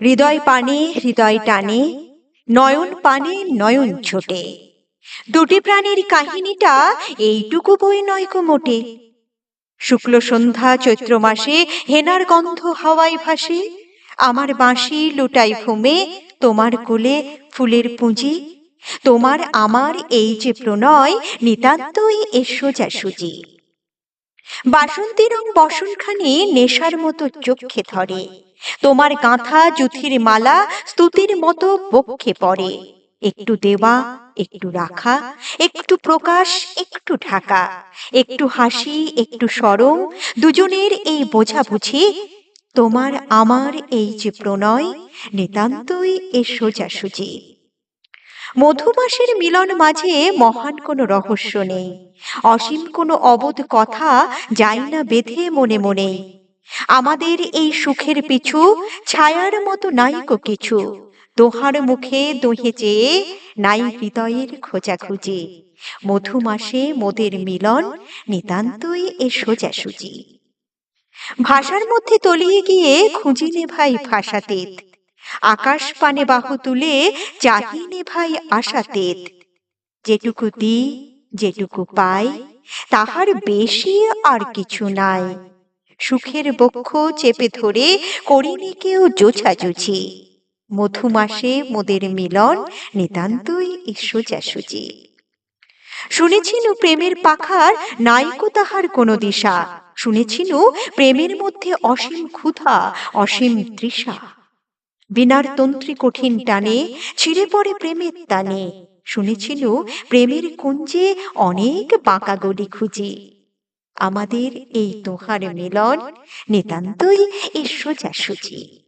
হৃদয় পানে, হৃদয় টানে, নয়ন পানে, নয়ন ছোটে। দুটি প্রাণীর কাহিনীটা এইটুকু বই নয় মোটে। শুক্ল সন্ধ্যা, চৈত্র মাসে হেনার গন্ধ হাওয়ায় ভাসে, আমার বাঁশি লুটাই ঘুমে, তোমার কোলে ফুলের পুঁজি, তোমার আমার এই যে প্রণয়, নিতান্তই এ সোজাসুজি। বাসন্তী রং বসনখানি নেশার মতো চোখে ধরে। তোমার গাঁথা জুথির মালা স্তুতির মতো বক্ষে পড়ে। একটু দেওয়া, একটু রাখা, একটু প্রকাশ, একটু ঢাকা, একটু হাসি, একটু সরম, দুজনের এই বোঝাবুঝি, তোমার আমার এই যে প্রণয়, নিতান্তই এ সোজাসুজি। মধুমাসের মিলন মাঝে মহান কোনো রহস্য নেই। অসীম কোনো অবোধ কথা যায় না বেঁধে মনে মনে আমাদের এই সুখের পিছু ছায়ার মতো নাইকো কিছু। দোহার মুখে দোহে নাই হৃদয়ের খোঁজাখুঁজি। মধুমাসে মোদের মিলন নিতান্তই এ সোজাসুজি। ভাষার মধ্যে তলিয়ে গিয়ে খুঁজিলে ভাই ভাষাতে আকাশ পানে বাহু তুলে চাহিনে ভাই আশাতে যেটুকু দি যেটুকু পাই, তাহার বেশি আর কিছু নাই। সুখের বক্ষ চেপে ধরে করিনি কেউ জোছাজুছি মধুমাসে মোদের মিলন নিতান্তই সোজাসুজি শুনেছিনু প্রেমের পাখার নাইকো তাহার কোনো দিশা। শুনেছিনু প্রেমের মধ্যে অসীম ক্ষুধা, অসীম তৃষা। বিনার তন্ত্রী কঠিন টানে, ছিঁড়ে পড়ে প্রেমের টানে শুনেছিনু প্রেমের কুঞ্জে অনেক বাঁকা গলি খুঁজি। আমাদের এই তোহার মিলন নিতান্তই এ সোজাসুজি।